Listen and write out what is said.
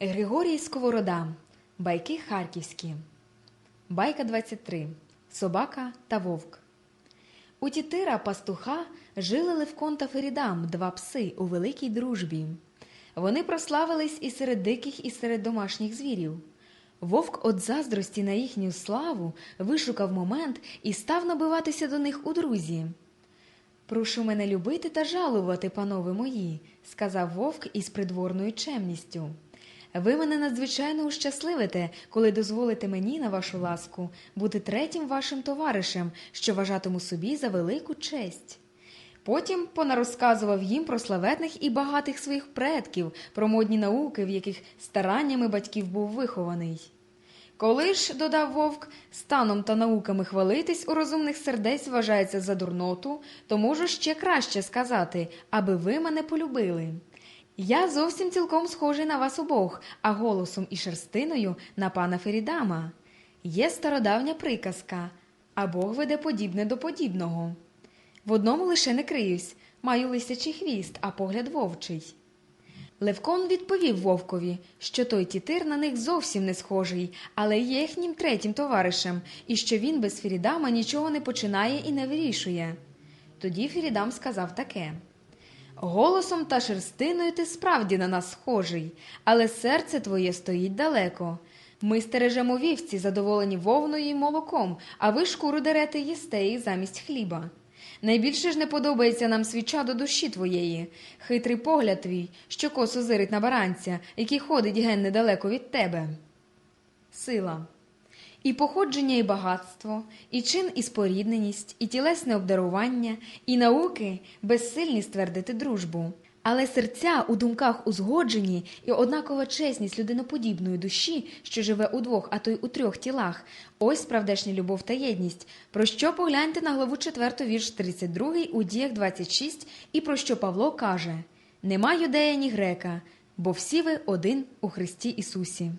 Григорій Сковорода. Байки харківські. Байка 23. Собака та вовк. У тітира пастуха жили Левкон та Ферідам, два пси у великій дружбі. Вони прославились і серед диких, і серед домашніх звірів. Вовк от заздрості на їхню славу вишукав момент і став набиватися до них у друзі. Прошу мене любити та жалувати, панове мої, сказав вовк із придворною чемністю. Ви мене надзвичайно ущасливите, коли дозволите мені на вашу ласку бути третім вашим товаришем, що вважатиму собі за велику честь. Потім понарозказував їм про славетних і багатих своїх предків, про модні науки, в яких стараннями батьків був вихований. Коли ж, додав вовк, станом та науками хвалитись у розумних сердець вважається за дурноту, то можу ще краще сказати, аби ви мене полюбили. Я зовсім цілком схожий на вас обох, а голосом і шерстиною на пана Ферідама. Є стародавня приказка, а Бог веде подібне до подібного. В одному лише не криюсь, маю лисячий хвіст, а погляд вовчий. Левкон відповів вовкові, що той тітир на них зовсім не схожий, але є їхнім третім товаришем, і що він без Фірідама нічого не починає і не вирішує. Тоді Фірідам сказав таке. Голосом та шерстиною ти справді на нас схожий, але серце твоє стоїть далеко. Ми стережемо вівці, задоволені вовною і молоком, а ви шкуру дерете їсте їх замість хліба. Найбільше ж не подобається нам свіча до душі твоєї, хитрий погляд твій, що косо зирить на баранця, який ходить ген недалеко від тебе. Сила. І походження, і багатство, і чин, і спорідненість, і тілесне обдарування, і науки безсильні ствердити дружбу. Але серця у думках узгоджені і однакова чесність людиноподібної душі, що живе у двох, а то й у трьох тілах. Ось справдешня любов та єдність. Про що погляньте на главу 4, вірш 32 у діях 26, і про що Павло каже: Нема юдея, ні грека, бо всі ви один у Христі Ісусі.